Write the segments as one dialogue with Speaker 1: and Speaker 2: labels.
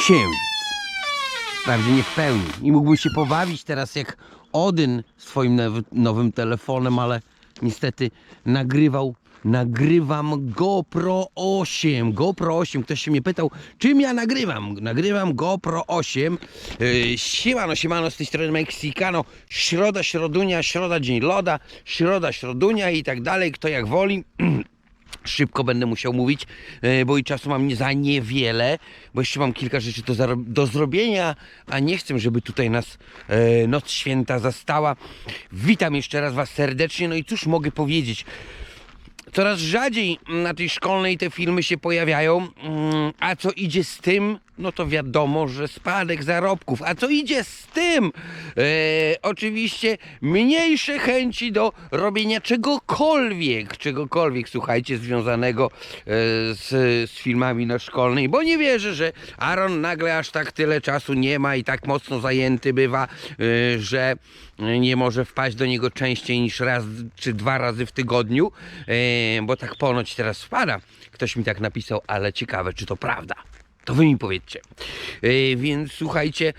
Speaker 1: księżyc. Wprawdzie nie w pełni. I mógłbym się pobawić teraz jak Odyn swoim now- nowym telefonem, ale niestety nagrywał, nagrywam GoPro 8. GoPro 8. Ktoś się mnie pytał, czym ja nagrywam? Nagrywam GoPro 8. Yy, siemano, siemano z tej strony Mexicano. Środa, środunia, środa, dzień loda, środa, środunia i tak dalej, kto jak woli. Szybko będę musiał mówić, e, bo i czasu mam nie za niewiele, bo jeszcze mam kilka rzeczy do, do zrobienia, a nie chcę, żeby tutaj nas e, noc święta zastała. Witam jeszcze raz Was serdecznie, no i cóż mogę powiedzieć. Coraz rzadziej na tej szkolnej te filmy się pojawiają, mm, a co idzie z tym, no to wiadomo, że spadek zarobków. A co idzie z tym? E, oczywiście mniejsze chęci do robienia czegokolwiek, czegokolwiek, słuchajcie, związanego e, z, z filmami na szkolnej, bo nie wierzę, że Aaron nagle aż tak tyle czasu nie ma i tak mocno zajęty bywa, e, że nie może wpaść do niego częściej niż raz czy dwa razy w tygodniu, e, bo tak ponoć teraz wpada. Ktoś mi tak napisał, ale ciekawe, czy to prawda. To wy mi powiedzcie. E, więc słuchajcie.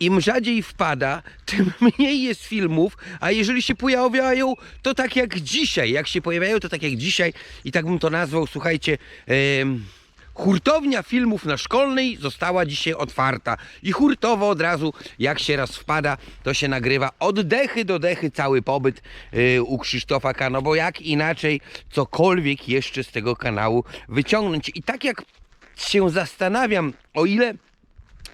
Speaker 1: im rzadziej wpada, tym mniej jest filmów, a jeżeli się pojawiają, to tak jak dzisiaj. Jak się pojawiają, to tak jak dzisiaj. I tak bym to nazwał, słuchajcie. Hurtownia filmów na szkolnej została dzisiaj otwarta i hurtowo od razu, jak się raz wpada, to się nagrywa od dechy do dechy cały pobyt yy, u Krzysztofa Kano, bo jak inaczej cokolwiek jeszcze z tego kanału wyciągnąć. I tak jak się zastanawiam, o ile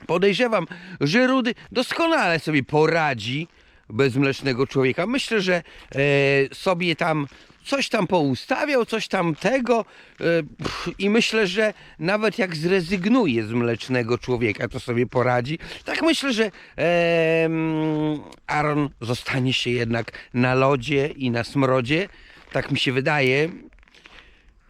Speaker 1: podejrzewam, że Rudy doskonale sobie poradzi bez mlecznego człowieka. Myślę, że e, sobie tam coś tam poustawiał, coś tam tego e, pff, i myślę, że nawet jak zrezygnuje z mlecznego człowieka, to sobie poradzi. Tak myślę, że e, mm, Aaron zostanie się jednak na lodzie i na smrodzie. Tak mi się wydaje.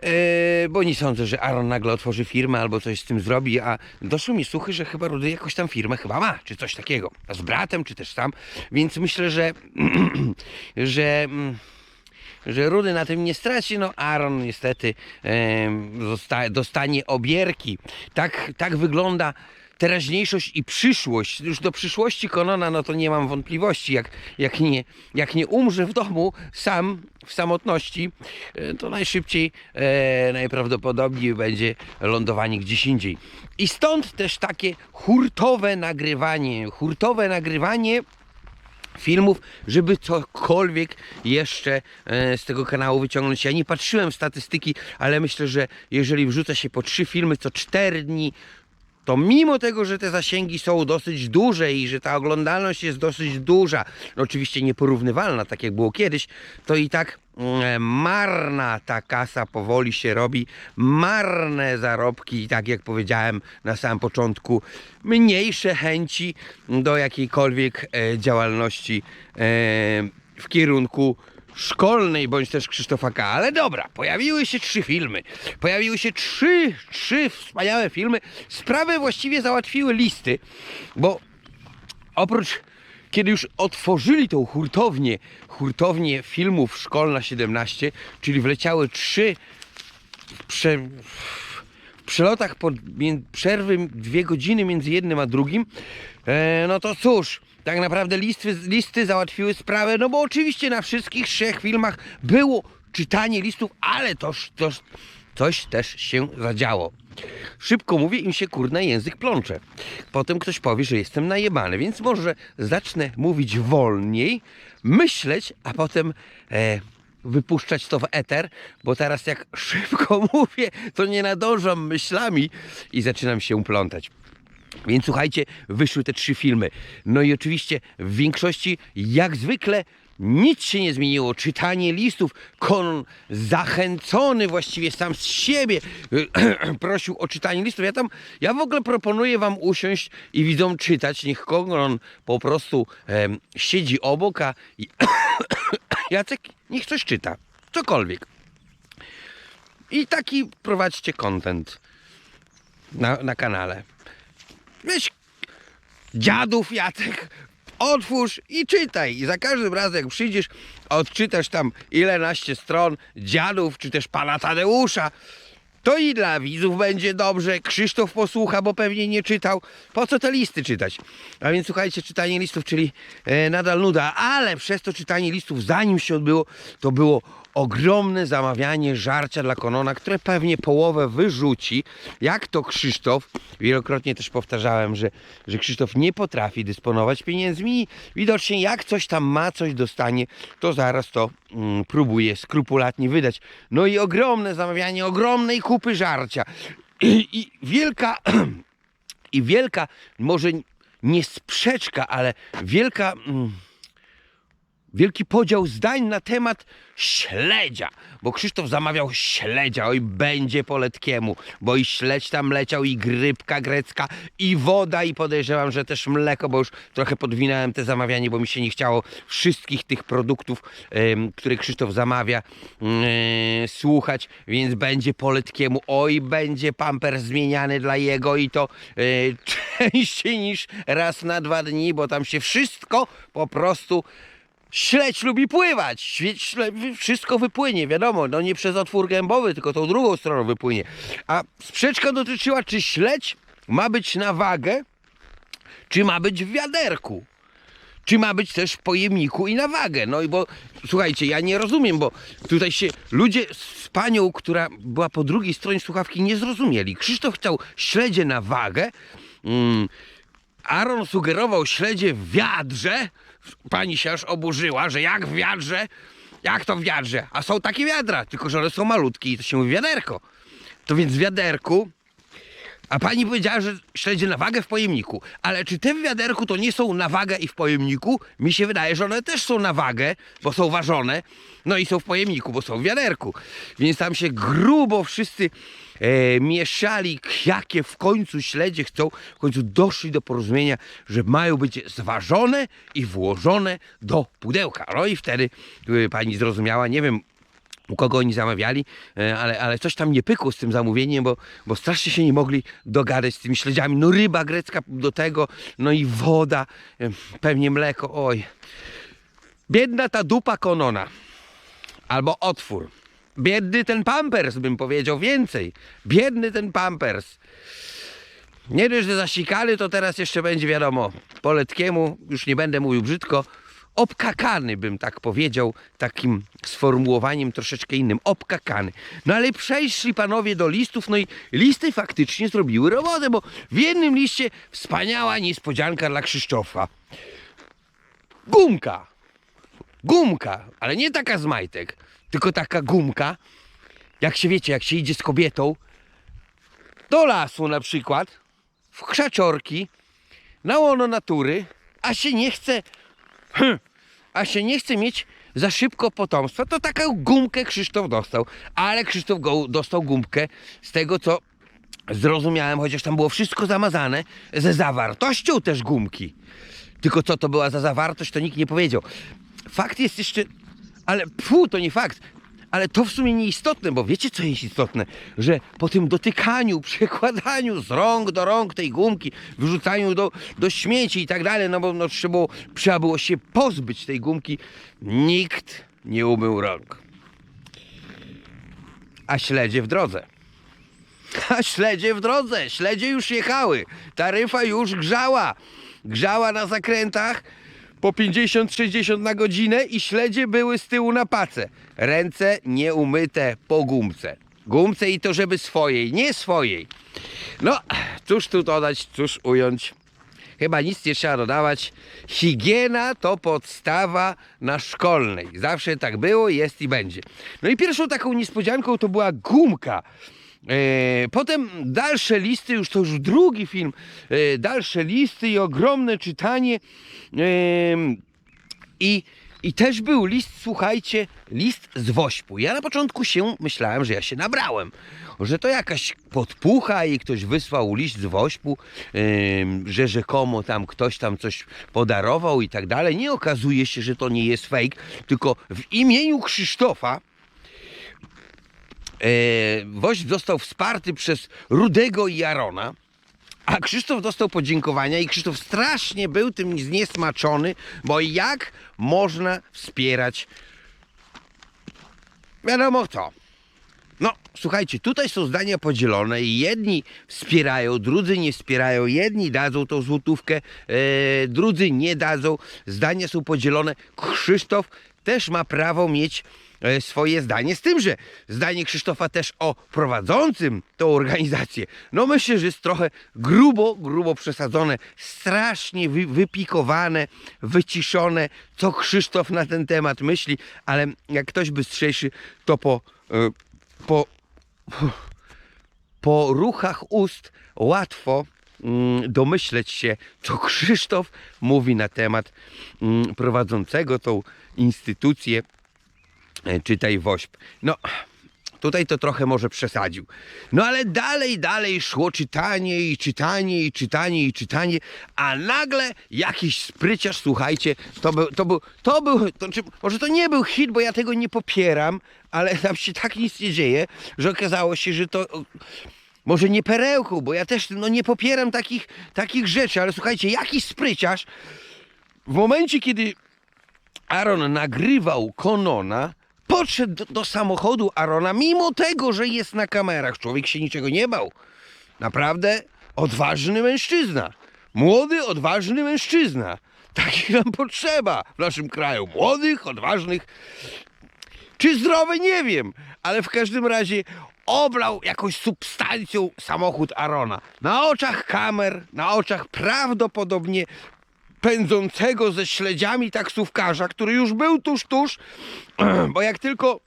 Speaker 1: Eee, bo nie sądzę, że Aaron nagle otworzy firmę albo coś z tym zrobi, a doszły mi słuchy, że chyba Rudy jakąś tam firmę chyba ma, czy coś takiego. Z bratem, czy też sam. Więc myślę, że, że, mm, że Rudy na tym nie straci. No Aaron niestety dostanie obierki. Tak, tak wygląda teraźniejszość i przyszłość. Już do przyszłości Konona, no to nie mam wątpliwości. Jak, jak, nie, jak nie umrze w domu sam, w samotności, e, to najszybciej, e, najprawdopodobniej będzie lądowanie gdzieś indziej. I stąd też takie hurtowe nagrywanie. Hurtowe nagrywanie filmów, żeby cokolwiek jeszcze e, z tego kanału wyciągnąć. Ja nie patrzyłem w statystyki, ale myślę, że jeżeli wrzuca się po trzy filmy co 4 dni, to mimo tego, że te zasięgi są dosyć duże i że ta oglądalność jest dosyć duża, no oczywiście nieporównywalna, tak jak było kiedyś, to i tak mm, marna ta kasa powoli się robi, marne zarobki, tak jak powiedziałem na samym początku, mniejsze chęci do jakiejkolwiek e, działalności e, w kierunku szkolnej bądź też Krzysztofa K. Ale dobra, pojawiły się trzy filmy. Pojawiły się trzy, trzy wspaniałe filmy. Sprawę właściwie załatwiły listy, bo oprócz kiedy już otworzyli tą hurtownię, hurtownię filmów Szkolna 17, czyli wleciały trzy prze, w przelotach po mię- przerwy dwie godziny między jednym a drugim, e, no to cóż, tak naprawdę listy, listy załatwiły sprawę, no bo oczywiście na wszystkich trzech filmach było czytanie listów, ale toż, coś też się zadziało. Szybko mówię, im się kurna język plącze. Potem ktoś powie, że jestem najebany, więc może zacznę mówić wolniej, myśleć, a potem e, wypuszczać to w eter, bo teraz jak szybko mówię, to nie nadążam myślami i zaczynam się plątać. Więc słuchajcie, wyszły te trzy filmy. No i oczywiście w większości, jak zwykle, nic się nie zmieniło. Czytanie listów, Konon zachęcony właściwie sam z siebie prosił o czytanie listów. Ja tam, ja w ogóle proponuję wam usiąść i widzom czytać. Niech Konon po prostu em, siedzi obok, a Jacek niech coś czyta. Cokolwiek. I taki prowadźcie content na, na kanale. Weź dziadów Jacek, otwórz i czytaj. I za każdym razem jak przyjdziesz, odczytasz tam ilenaście stron dziadów, czy też pana Tadeusza, To i dla widzów będzie dobrze. Krzysztof posłucha, bo pewnie nie czytał. Po co te listy czytać? A więc słuchajcie, czytanie listów, czyli e, nadal nuda, ale przez to czytanie listów, zanim się odbyło, to było ogromne zamawianie żarcia dla Konona, które pewnie połowę wyrzuci. Jak to Krzysztof, wielokrotnie też powtarzałem, że, że Krzysztof nie potrafi dysponować pieniędzmi widocznie jak coś tam ma, coś dostanie, to zaraz to mm, próbuje skrupulatnie wydać. No i ogromne zamawianie ogromnej kupy żarcia. I, i wielka i wielka, może nie sprzeczka, ale wielka, mm, wielki podział zdań na temat śledzia, bo Krzysztof zamawiał śledzia, oj będzie po letkiemu, bo i śledź tam leciał, i grypka grecka, i woda, i podejrzewam, że też mleko, bo już trochę podwinąłem te zamawianie, bo mi się nie chciało wszystkich tych produktów, które Krzysztof zamawia, mm, słuchać, więc będzie po letkiemu, oj będzie pamper zmieniany dla jego i to e, częściej niż raz na dwa dni, bo tam się wszystko po prostu Śledź lubi pływać, wszystko wypłynie, wiadomo, no nie przez otwór gębowy, tylko tą drugą stroną wypłynie. A sprzeczka dotyczyła, czy śledź ma być na wagę, czy ma być w wiaderku. Czy ma być też w pojemniku i na wagę? No i bo słuchajcie, ja nie rozumiem, bo tutaj się ludzie z panią, która była po drugiej stronie słuchawki, nie zrozumieli. Krzysztof chciał śledzie na wagę. Mm, Aaron sugerował śledzie w wiadrze. Pani się aż oburzyła, że jak w wiadrze? Jak to w wiadrze? A są takie wiadra, tylko że one są malutkie i to się mówi wiaderko. To więc w wiaderku. A pani powiedziała, że śledzie na wagę w pojemniku. Ale czy te w wiaderku to nie są na wagę i w pojemniku? Mi się wydaje, że one też są na wagę, bo są ważone. No i są w pojemniku, bo są w wiaderku. Więc tam się grubo wszyscy e, mieszali, jakie w końcu śledzie chcą. W końcu doszli do porozumienia, że mają być zważone i włożone do pudełka. No i wtedy e, pani zrozumiała, nie wiem, u kogo oni zamawiali, e, ale, ale coś tam nie pykło z tym zamówieniem, bo, bo strasznie się nie mogli dogadać z tymi śledziami. No ryba grecka do tego, no i woda, e, pewnie mleko, oj. Biedna ta dupa konona, albo otwór. Biedny ten pampers, bym powiedział więcej. Biedny ten pampers. Nie dość, że zasikany, to teraz jeszcze będzie wiadomo, po letkiemu, już nie będę mówił brzydko, obkakany bym tak powiedział, takim sformułowaniem troszeczkę innym, obkakany. No ale przeszli panowie do listów, no i listy faktycznie zrobiły robotę, bo w jednym liście wspaniała niespodzianka dla Krzysztofa. Gumka. Gumka, ale nie taka z majtek, tylko taka gumka, jak się wiecie, jak się idzie z kobietą do lasu na przykład, w krzaczorki, na łono natury, a się nie chce, hm, a się nie chce mieć za szybko potomstwa, to taką gumkę Krzysztof dostał. Ale Krzysztof go dostał gumkę z tego, co zrozumiałem, chociaż tam było wszystko zamazane, ze zawartością też gumki. Tylko co to była za zawartość, to nikt nie powiedział. Fakt jest jeszcze, ale fu, to nie fakt. Ale to w sumie nieistotne, bo wiecie co jest istotne? Że po tym dotykaniu, przekładaniu z rąk do rąk tej gumki, wyrzucaniu do, do śmieci i tak dalej, no bo no, trzeba, było, trzeba było się pozbyć tej gumki, nikt nie umył rąk. A śledzie w drodze. A śledzie w drodze, śledzie już jechały, taryfa już grzała. Grzała na zakrętach po 50-60 na godzinę i śledzie były z tyłu na pace. Ręce nieumyte po gumce. Gumce i to żeby swojej, nie swojej. No, cóż tu dodać, cóż ująć. Chyba nic nie trzeba dodawać. Higiena to podstawa na szkolnej. Zawsze tak było, jest i będzie. No i pierwszą taką niespodzianką to była gumka. E, Potem dalsze listy, już to już drugi film, e, dalsze listy i ogromne czytanie. Em, I, I też był list, słuchajcie, list z Wośpu. Ja na początku się myślałem, że ja się nabrałem, że to jakaś podpucha i ktoś wysłał list z Wośpu, że rzekomo tam ktoś tam coś podarował i tak dalej. Nie okazuje się, że to nie jest fake, tylko w imieniu Krzysztofa e, Woźb został wsparty przez Rudego i Jarona, a Krzysztof dostał podziękowania i Krzysztof strasznie był tym zniesmaczony, bo jak można wspierać wiadomo co. No, słuchajcie, tutaj są zdania podzielone i jedni wspierają, drudzy nie wspierają, jedni dadzą tą złotówkę, e, drudzy nie dadzą. Zdania są podzielone. Krzysztof też ma prawo mieć e, swoje zdanie, z tym, że zdanie Krzysztofa też o prowadzącym tą organizację, no myślę, że jest trochę grubo, grubo przesadzone, strasznie wy, wypikowane, wyciszone, co Krzysztof na ten temat myśli, ale jak ktoś bystrzejszy, to po, e, po, po ruchach ust łatwo domyśleć się, co Krzysztof mówi na temat mm, prowadzącego tą instytucję, e, czytaj WOŚP. No, tutaj to trochę może przesadził. No ale dalej, dalej szło czytanie i czytanie i czytanie i czytanie, a nagle jakiś spryciarz, słuchajcie, to był, to był, to był, to, czy, może to nie był hit, bo ja tego nie popieram, ale tam się tak nic nie dzieje, że okazało się, że to... Może nie perełką, bo ja też no, nie popieram takich, takich rzeczy, ale słuchajcie, jakiś spryciarz w momencie, kiedy Aaron nagrywał Konona, podszedł do, do samochodu Arona, mimo tego, że jest na kamerach. Człowiek się niczego nie bał. Naprawdę odważny mężczyzna. Młody, odważny mężczyzna. Takich nam potrzeba w naszym kraju. Młodych, odważnych. Czy zdrowy, nie wiem, ale w każdym razie oblał jakąś substancją samochód Arona. Na oczach kamer, na oczach prawdopodobnie pędzącego ze śledziami taksówkarza, który już był tuż, tuż, bo jak tylko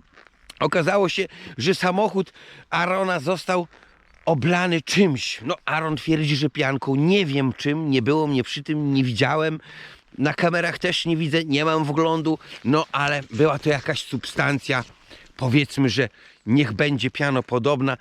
Speaker 1: okazało się, że samochód Arona został oblany czymś. No, Aaron twierdzi, że pianką, nie wiem czym, nie było mnie przy tym, nie widziałem. Na kamerach też nie widzę, nie mam wglądu, no ale była to jakaś substancja, powiedzmy, że niech będzie piano podobna.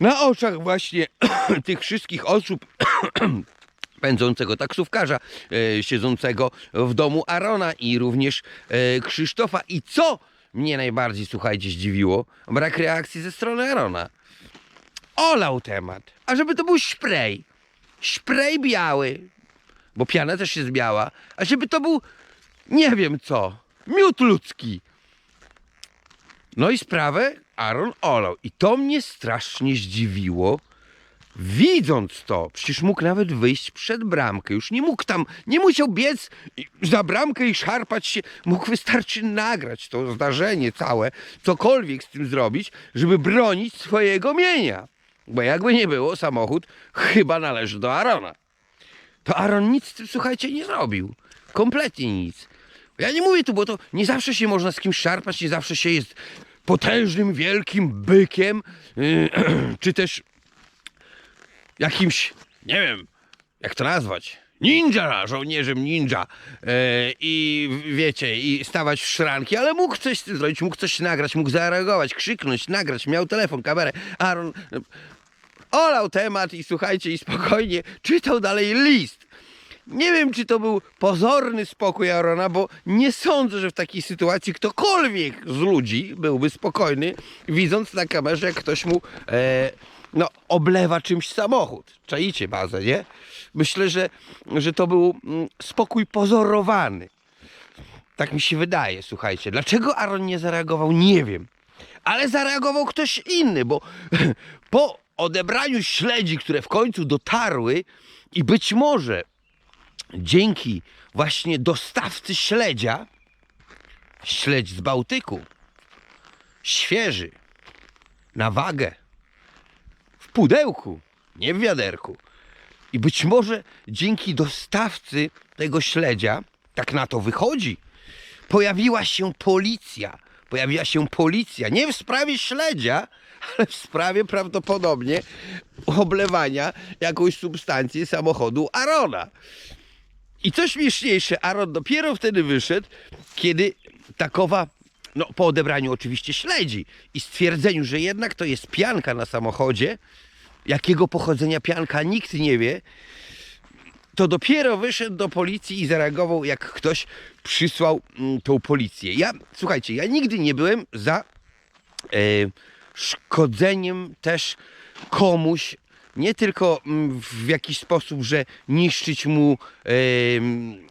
Speaker 1: Na oczach właśnie tych wszystkich osób pędzącego taksówkarza, e, siedzącego w domu Arona i również e, Krzysztofa. I co mnie najbardziej, słuchajcie, zdziwiło? Brak reakcji ze strony Arona. Olał temat. A żeby to był spray. Spray biały. Bo piana też jest biała. A żeby to był, nie wiem co, miód ludzki. No i sprawę Aaron olał. I to mnie strasznie zdziwiło. Widząc to, przecież mógł nawet wyjść przed bramkę. Już nie mógł tam, nie musiał biec za bramkę i szarpać się. Mógł wystarczy nagrać to zdarzenie całe, cokolwiek z tym zrobić, żeby bronić swojego mienia. Bo jakby nie było, samochód chyba należy do Arona. To Aaron nic z tym, słuchajcie, nie zrobił. Kompletnie nic. Ja nie mówię tu, bo to nie zawsze się można z kimś szarpać, nie zawsze się jest potężnym, wielkim bykiem, yy, czy też jakimś, nie wiem, jak to nazwać, ninja, żołnierzem ninja e, i wiecie, i stawać w szranki, ale mógł coś z tym zrobić, mógł coś nagrać, mógł zareagować, krzyknąć, nagrać, miał telefon, kamerę. Aaron olał temat i słuchajcie, i spokojnie czytał dalej list. Nie wiem, czy to był pozorny spokój Arona, bo nie sądzę, że w takiej sytuacji ktokolwiek z ludzi byłby spokojny, widząc na kamerze, jak ktoś mu e, no, oblewa czymś samochód. Czaicie bazę, nie? Myślę, że, że to był mm, spokój pozorowany. Tak mi się wydaje, słuchajcie. Dlaczego Aaron nie zareagował? Nie wiem. Ale zareagował ktoś inny, bo po odebraniu śledzi, które w końcu dotarły i być może dzięki właśnie dostawcy śledzia, śledź z Bałtyku, świeży, na wagę, w pudełku, nie w wiaderku. I być może dzięki dostawcy tego śledzia, tak na to wychodzi, pojawiła się policja. Pojawiła się policja, nie w sprawie śledzia, ale w sprawie prawdopodobnie oblewania jakąś substancję samochodu Arona. I co śmieszniejsze, Aaron dopiero wtedy wyszedł, kiedy takowa, no po odebraniu oczywiście śledzi i stwierdzeniu, że jednak to jest pianka na samochodzie, jakiego pochodzenia pianka nikt nie wie, to dopiero wyszedł do policji i zareagował, jak ktoś przysłał mm, tą policję. Ja, słuchajcie, ja nigdy nie byłem za e, szkodzeniem też komuś, nie tylko mm, w jakiś sposób, że niszczyć mu em,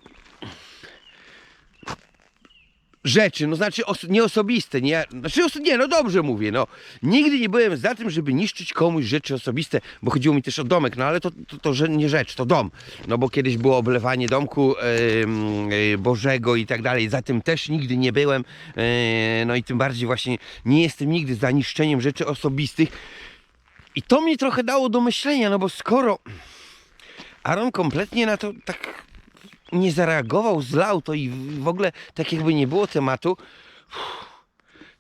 Speaker 1: rzeczy, no znaczy os- nie osobiste, nie, znaczy oso- nie, no dobrze mówię, no. Nigdy nie byłem za tym, żeby niszczyć komuś rzeczy osobiste, bo chodziło mi też o domek, no ale to, to, to że nie rzecz, to dom. No bo kiedyś było oblewanie domku em, e, Bożego i tak dalej, za tym też nigdy nie byłem, e, no i tym bardziej właśnie nie jestem nigdy za niszczeniem rzeczy osobistych. I to mi trochę dało do myślenia, no bo skoro Aaron kompletnie na to tak nie zareagował, zlał to i w ogóle tak jakby nie było tematu,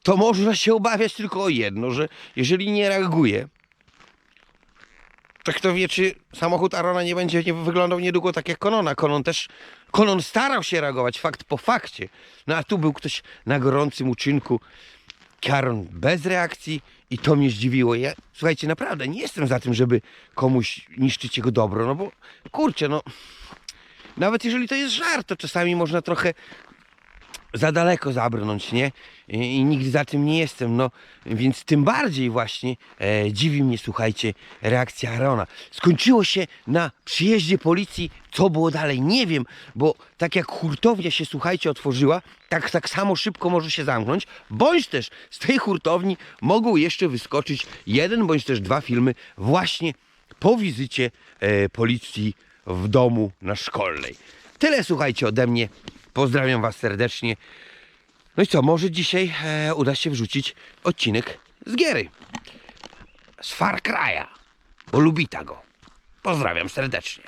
Speaker 1: to można się obawiać tylko o jedno, że jeżeli nie reaguje, to kto wie, czy samochód Arona nie będzie nie wyglądał niedługo tak jak Konona. Konon też, Konon starał się reagować, fakt po fakcie. No a tu był ktoś na gorącym uczynku, Karon bez reakcji i to mnie zdziwiło. Ja, słuchajcie, naprawdę nie jestem za tym, żeby komuś niszczyć jego dobro, no bo kurczę, no nawet jeżeli to jest żart, to czasami można trochę za daleko zabrnąć, nie? I, i nigdy za tym nie jestem, no więc tym bardziej właśnie e, dziwi mnie, słuchajcie, reakcja Arona. Skończyło się na przyjeździe policji, co było dalej, nie wiem, bo tak jak hurtownia się, słuchajcie, otworzyła, tak, tak samo szybko może się zamknąć, bądź też z tej hurtowni mogą jeszcze wyskoczyć jeden bądź też dwa filmy właśnie po wizycie e, policji w domu na szkolnej. Tyle słuchajcie ode mnie. Pozdrawiam Was serdecznie. No i co, może dzisiaj e, uda się wrzucić odcinek z Giery. Z Far Cry'a. Bo lubi go. Pozdrawiam serdecznie.